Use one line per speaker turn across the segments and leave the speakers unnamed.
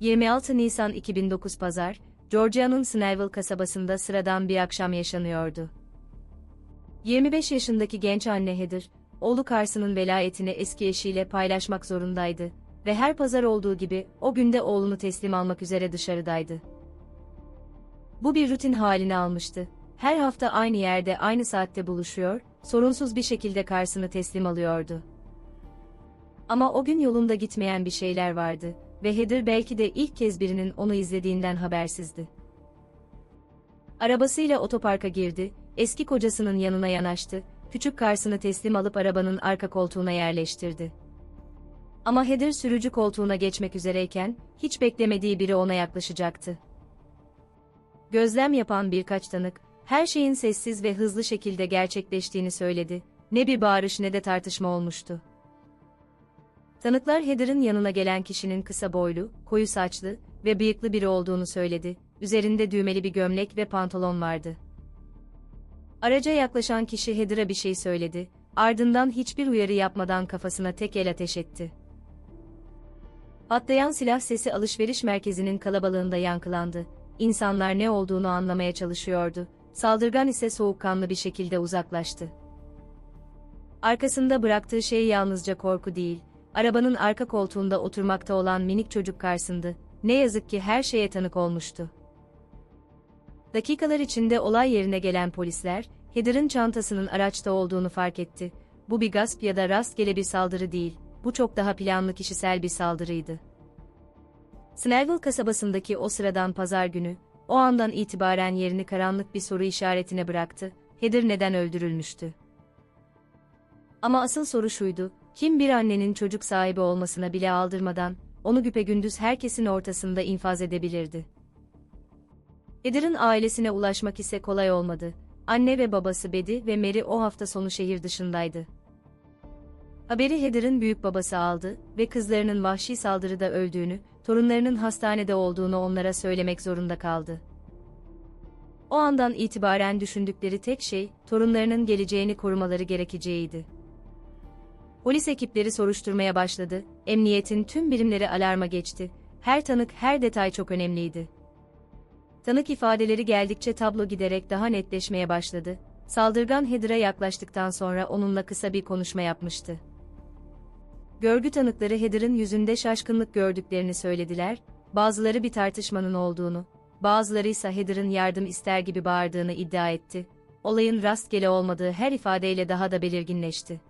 26 Nisan 2009 Pazar, Georgia'nın Snellville kasabasında sıradan bir akşam yaşanıyordu. 25 yaşındaki genç anne Heather, oğlu Carson'ın velayetini eski eşiyle paylaşmak zorundaydı ve her pazar olduğu gibi o günde oğlunu teslim almak üzere dışarıdaydı. Bu bir rutin halini almıştı. Her hafta aynı yerde aynı saatte buluşuyor, sorunsuz bir şekilde Carson'ı teslim alıyordu. Ama o gün yolunda gitmeyen bir şeyler vardı ve Heather belki de ilk kez birinin onu izlediğinden habersizdi. Arabasıyla otoparka girdi, eski kocasının yanına yanaştı, küçük Carson'ı teslim alıp arabanın arka koltuğuna yerleştirdi. Ama Heather sürücü koltuğuna geçmek üzereyken, hiç beklemediği biri ona yaklaşacaktı. Gözlem yapan birkaç tanık, her şeyin sessiz ve hızlı şekilde gerçekleştiğini söyledi, ne bir bağırış ne de tartışma olmuştu. Tanıklar Heather'ın yanına gelen kişinin kısa boylu, koyu saçlı ve bıyıklı biri olduğunu söyledi, üzerinde düğmeli bir gömlek ve pantolon vardı. Araca yaklaşan kişi Heather'a bir şey söyledi, ardından hiçbir uyarı yapmadan kafasına tek el ateş etti. Patlayan silah sesi alışveriş merkezinin kalabalığında yankılandı. İnsanlar ne olduğunu anlamaya çalışıyordu. Saldırgan ise soğukkanlı bir şekilde uzaklaştı. Arkasında bıraktığı şey yalnızca korku değil, arabanın arka koltuğunda oturmakta olan minik çocuk Carson'dı. Ne yazık ki her şeye tanık olmuştu. Dakikalar içinde olay yerine gelen polisler, Heather'ın çantasının araçta olduğunu fark etti. Bu bir gasp ya da rastgele bir saldırı değil, bu çok daha planlı kişisel bir saldırıydı. Snellville kasabasındaki o sıradan pazar günü, o andan itibaren yerini karanlık bir soru işaretine bıraktı, Heather neden öldürülmüştü? Ama asıl soru şuydu, kim bir annenin çocuk sahibi olmasına bile aldırmadan, onu güpegündüz herkesin ortasında infaz edebilirdi. Heather'ın ailesine ulaşmak ise kolay olmadı. Anne ve babası Bedi ve Mary o hafta sonu şehir dışındaydı. Haberi Heather'ın büyük babası aldı ve kızlarının vahşi saldırıda öldüğünü, torunlarının hastanede olduğunu onlara söylemek zorunda kaldı. O andan itibaren düşündükleri tek şey, torunlarının geleceğini korumaları gerekeceğiydi. Polis ekipleri soruşturmaya başladı, emniyetin tüm birimleri alarma geçti, her tanık her detay çok önemliydi. Tanık ifadeleri geldikçe tablo giderek daha netleşmeye başladı, saldırgan Heather'a yaklaştıktan sonra onunla kısa bir konuşma yapmıştı. Görgü tanıkları Heather'ın yüzünde şaşkınlık gördüklerini söylediler, bazıları bir tartışmanın olduğunu, bazıları ise Heather'ın yardım ister gibi bağırdığını iddia etti. Olayın rastgele olmadığı her ifadeyle daha da belirginleşti.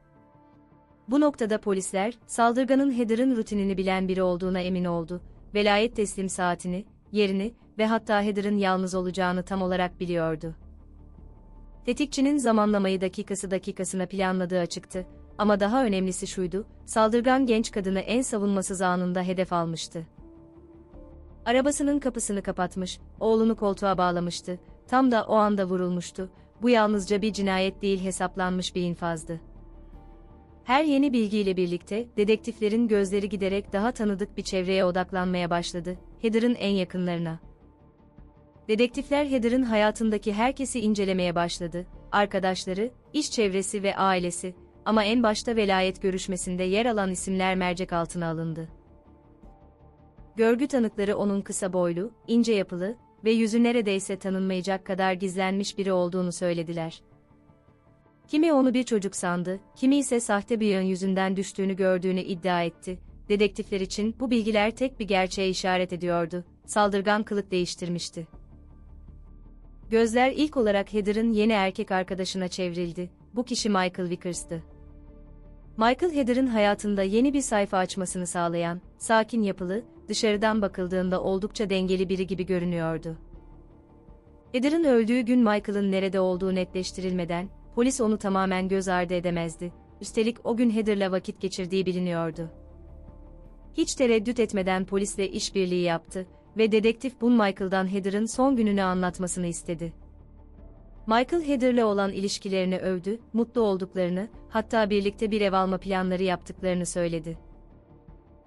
Bu noktada polisler, saldırganın Heather'ın rutinini bilen biri olduğuna emin oldu, velayet teslim saatini, yerini ve hatta Heather'ın yalnız olacağını tam olarak biliyordu. Tetikçinin zamanlamayı dakikası dakikasına planladığı açıktı, ama daha önemlisi şuydu, saldırgan genç kadını en savunmasız anında hedef almıştı. Arabasının kapısını kapatmış, oğlunu koltuğa bağlamıştı, tam da o anda vurulmuştu, bu yalnızca bir cinayet değil hesaplanmış bir infazdı. Her yeni bilgiyle birlikte, dedektiflerin gözleri giderek daha tanıdık bir çevreye odaklanmaya başladı, Heather'ın en yakınlarına. Dedektifler Heather'ın hayatındaki herkesi incelemeye başladı, arkadaşları, iş çevresi ve ailesi, ama en başta velayet görüşmesinde yer alan isimler mercek altına alındı. Görgü tanıkları onun kısa boylu, ince yapılı ve yüzü neredeyse tanınmayacak kadar gizlenmiş biri olduğunu söylediler. Kimi onu bir çocuk sandı, kimi ise sahte bir yön yüzünden düştüğünü gördüğünü iddia etti. Dedektifler için bu bilgiler tek bir gerçeğe işaret ediyordu. Saldırgan kılık değiştirmişti. Gözler ilk olarak Heather'ın yeni erkek arkadaşına çevrildi. Bu kişi Michael Vickers'tı. Michael Heather'ın hayatında yeni bir sayfa açmasını sağlayan, sakin yapılı, dışarıdan bakıldığında oldukça dengeli biri gibi görünüyordu. Heather'ın öldüğü gün Michael'ın nerede olduğu netleştirilmeden, polis onu tamamen göz ardı edemezdi. Üstelik o gün Heather'la vakit geçirdiği biliniyordu. Hiç tereddüt etmeden polisle işbirliği yaptı ve dedektif Bun Michael'dan Heather'ın son gününü anlatmasını istedi. Michael Heather'le olan ilişkilerini övdü, mutlu olduklarını, hatta birlikte bir ev alma planları yaptıklarını söyledi.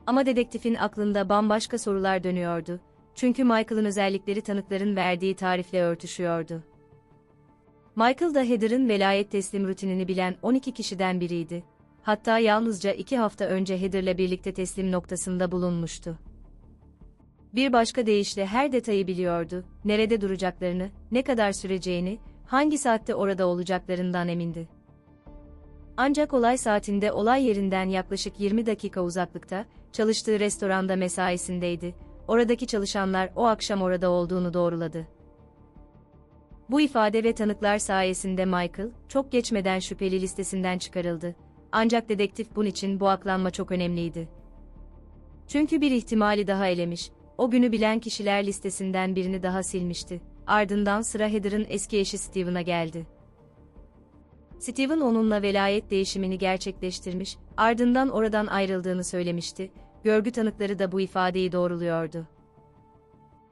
Ama dedektifin aklında bambaşka sorular dönüyordu. Çünkü Michael'ın özellikleri tanıkların verdiği tarifle örtüşüyordu. Michael da Heather'ın velayet teslim rutinini bilen 12 kişiden biriydi. Hatta yalnızca iki hafta önce Heather'la birlikte teslim noktasında bulunmuştu. Bir başka deyişle her detayı biliyordu, nerede duracaklarını, ne kadar süreceğini, hangi saatte orada olacaklarından emindi. Ancak olay saatinde olay yerinden yaklaşık 20 dakika uzaklıkta, çalıştığı restoranda mesaisindeydi. Oradaki çalışanlar o akşam orada olduğunu doğruladı. Bu ifade ve tanıklar sayesinde Michael, çok geçmeden şüpheli listesinden çıkarıldı. Ancak dedektif bunun için bu aklanma çok önemliydi. Çünkü bir ihtimali daha elemiş, o günü bilen kişiler listesinden birini daha silmişti. Ardından sıra Heather'ın eski eşi Steven'a geldi. Steven onunla velayet değişimini gerçekleştirmiş, ardından oradan ayrıldığını söylemişti. Görgü tanıkları da bu ifadeyi doğruluyordu.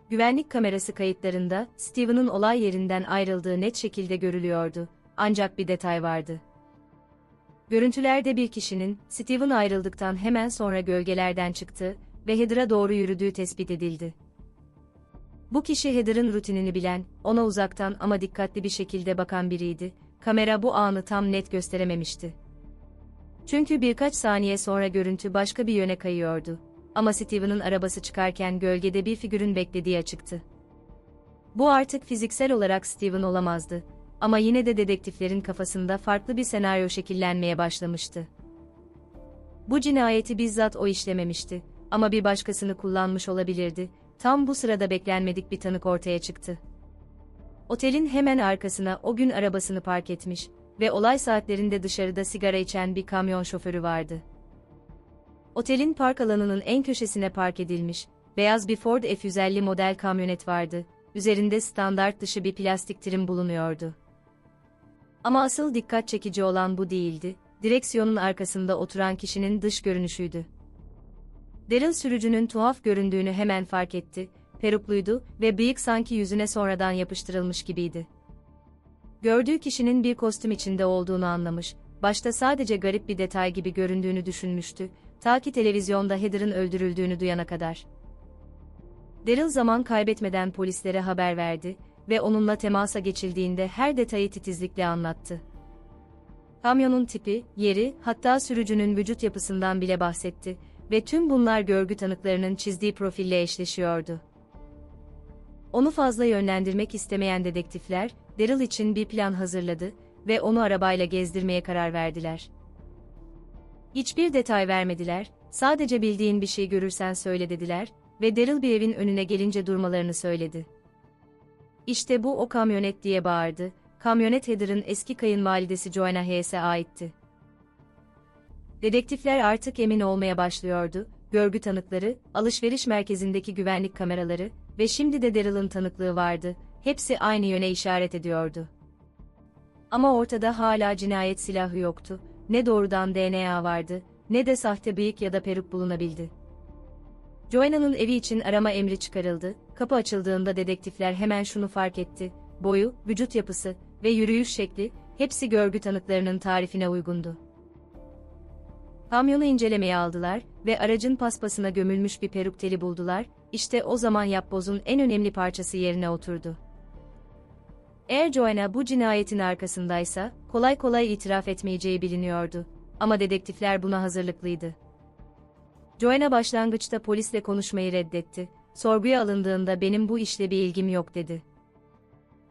Güvenlik kamerası kayıtlarında Steven'ın olay yerinden ayrıldığı net şekilde görülüyordu. Ancak bir detay vardı. Görüntülerde bir kişinin Steven ayrıldıktan hemen sonra gölgelerden çıktığı ve Heather'a doğru yürüdüğü tespit edildi. Bu kişi Heather'ın rutinini bilen, ona uzaktan ama dikkatli bir şekilde bakan biriydi. Kamera bu anı tam net gösterememişti. Çünkü birkaç saniye sonra görüntü başka bir yöne kayıyordu. Ama Steven'ın arabası çıkarken gölgede bir figürün beklediği açıktı. Bu artık fiziksel olarak Steven olamazdı. Ama yine de dedektiflerin kafasında farklı bir senaryo şekillenmeye başlamıştı. Bu cinayeti bizzat o işlememişti ama bir başkasını kullanmış olabilirdi. Tam bu sırada beklenmedik bir tanık ortaya çıktı. Otelin hemen arkasına o gün arabasını park etmiş ve olay saatlerinde dışarıda sigara içen bir kamyon şoförü vardı. Otelin park alanının en köşesine park edilmiş, beyaz bir Ford F-150 model kamyonet vardı, üzerinde standart dışı bir plastik trim bulunuyordu. Ama asıl dikkat çekici olan bu değildi, direksiyonun arkasında oturan kişinin dış görünüşüydü. Daryl sürücünün tuhaf göründüğünü hemen fark etti, perukluydu ve bıyık sanki yüzüne sonradan yapıştırılmış gibiydi. Gördüğü kişinin bir kostüm içinde olduğunu anlamış, başta sadece garip bir detay gibi göründüğünü düşünmüştü, ta ki televizyonda Heather'ın öldürüldüğünü duyana kadar. Daryl zaman kaybetmeden polislere haber verdi ve onunla temasa geçildiğinde her detayı titizlikle anlattı. Kamyonun tipi, yeri, hatta sürücünün vücut yapısından bile bahsetti ve tüm bunlar görgü tanıklarının çizdiği profille eşleşiyordu. Onu fazla yönlendirmek istemeyen dedektifler, Daryl için bir plan hazırladı ve onu arabayla gezdirmeye karar verdiler. Hiçbir detay vermediler, sadece bildiğin bir şey görürsen söyle dediler ve Daryl bir evin önüne gelince durmalarını söyledi. İşte bu o kamyonet diye bağırdı, kamyonet Heather'ın eski kayınvalidesi Joanna Hayes'e aitti. Dedektifler artık emin olmaya başlıyordu, görgü tanıkları, alışveriş merkezindeki güvenlik kameraları ve şimdi de Daryl'ın tanıklığı vardı, hepsi aynı yöne işaret ediyordu. Ama ortada hala cinayet silahı yoktu, ne doğrudan DNA vardı, ne de sahte bıyık ya da peruk bulunabildi. Joanna'nın evi için arama emri çıkarıldı, kapı açıldığında dedektifler hemen şunu fark etti, boyu, vücut yapısı ve yürüyüş şekli, hepsi görgü tanıklarının tarifine uygundu. Kamyonu incelemeye aldılar ve aracın paspasına gömülmüş bir peruk teli buldular, işte o zaman yapbozun en önemli parçası yerine oturdu. Eğer Joanna bu cinayetin arkasındaysa, kolay kolay itiraf etmeyeceği biliniyordu. Ama dedektifler buna hazırlıklıydı. Joanna başlangıçta polisle konuşmayı reddetti. Sorguya alındığında benim bu işle bir ilgim yok dedi.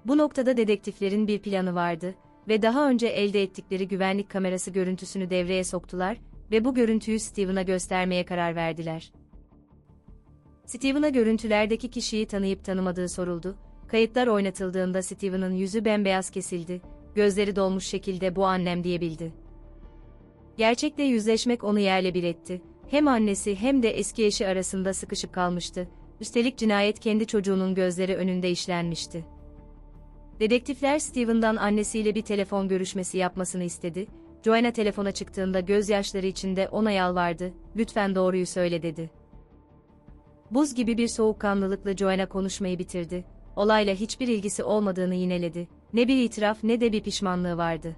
Bu noktada dedektiflerin bir planı vardı ve daha önce elde ettikleri güvenlik kamerası görüntüsünü devreye soktular ve bu görüntüyü Steven'a göstermeye karar verdiler. Steven'a görüntülerdeki kişiyi tanıyıp tanımadığı soruldu. Kayıtlar oynatıldığında Steven'ın yüzü bembeyaz kesildi, gözleri dolmuş şekilde bu annem diyebildi. Gerçekle yüzleşmek onu yerle bir etti. Hem annesi hem de eski eşi arasında sıkışıp kalmıştı. Üstelik cinayet kendi çocuğunun gözleri önünde işlenmişti. Dedektifler Steven'dan annesiyle bir telefon görüşmesi yapmasını istedi. Joanna telefona çıktığında gözyaşları içinde ona yalvardı, lütfen doğruyu söyle dedi. Buz gibi bir soğukkanlılıkla Joanna konuşmayı bitirdi. Olayla hiçbir ilgisi olmadığını yineledi. Ne bir itiraf ne de bir pişmanlığı vardı.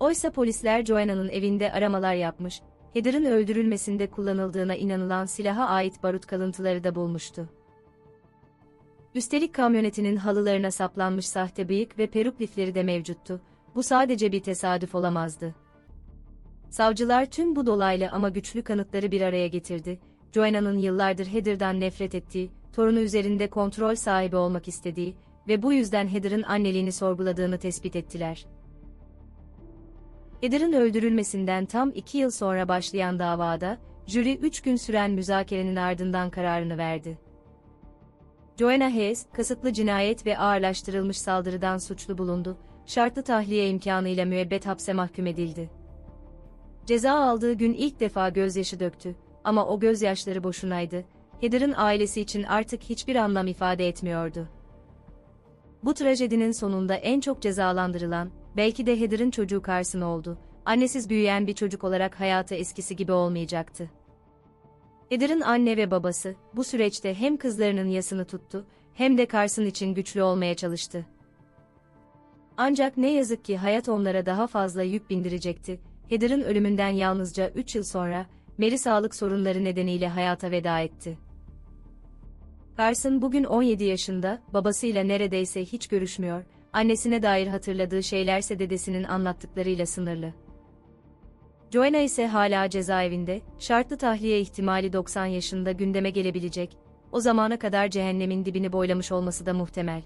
Oysa polisler Joanna'nın evinde aramalar yapmış, Heather'ın öldürülmesinde kullanıldığına inanılan silaha ait barut kalıntıları da bulmuştu. Üstelik kamyonetinin halılarına saplanmış sahte bıyık ve peruk lifleri de mevcuttu. Bu sadece bir tesadüf olamazdı. Savcılar tüm bu dolaylı ama güçlü kanıtları bir araya getirdi Joanna'nın yıllardır Heather'dan nefret ettiği, torunu üzerinde kontrol sahibi olmak istediği ve bu yüzden Heather'ın anneliğini sorguladığını tespit ettiler. Heather'ın öldürülmesinden tam iki yıl sonra başlayan davada, jüri üç gün süren müzakerenin ardından kararını verdi. Joanna Hayes, kasıtlı cinayet ve ağırlaştırılmış saldırıdan suçlu bulundu, şartlı tahliye imkanıyla müebbet hapse mahkum edildi. Ceza aldığı gün ilk defa gözyaşı döktü ama o gözyaşları boşunaydı, Heather'ın ailesi için artık hiçbir anlam ifade etmiyordu. Bu trajedinin sonunda en çok cezalandırılan, belki de Heather'ın çocuğu Carson oldu, annesiz büyüyen bir çocuk olarak hayatı eskisi gibi olmayacaktı. Heather'ın anne ve babası, bu süreçte hem kızlarının yasını tuttu, hem de Carson için güçlü olmaya çalıştı. Ancak ne yazık ki hayat onlara daha fazla yük bindirecekti. Heather'ın ölümünden yalnızca 3 yıl sonra, Mary sağlık sorunları nedeniyle hayata veda etti. Carson bugün 17 yaşında, babasıyla neredeyse hiç görüşmüyor, annesine dair hatırladığı şeylerse dedesinin anlattıklarıyla sınırlı. Joanna ise hala cezaevinde, şartlı tahliye ihtimali 90 yaşında gündeme gelebilecek, o zamana kadar cehennemin dibini boylamış olması da muhtemel.